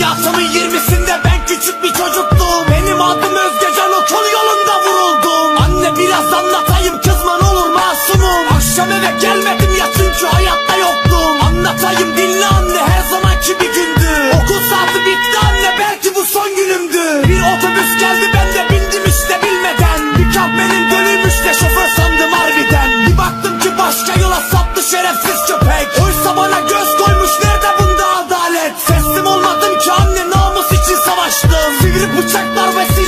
Hayatımın yirmisinde ben küçük bir çocuktum. Benim adım Özgecan okul yolunda vuruldum. Anne biraz anlatayım kızman olur masumum. Akşam eve gelmedim ya çünkü hayatta yoktum. Anlatayım dinle anne her zamanki bir gündü. Okul saati bitti anne belki bu son günümdü. Bir otobüs geldi ben de bindim işte bilmeden. Bir kahvenin dönüymüş de şoför sandım harbiden. Bir baktım ki başka yola saptı şerefsiz köpek. Bıçak darbesi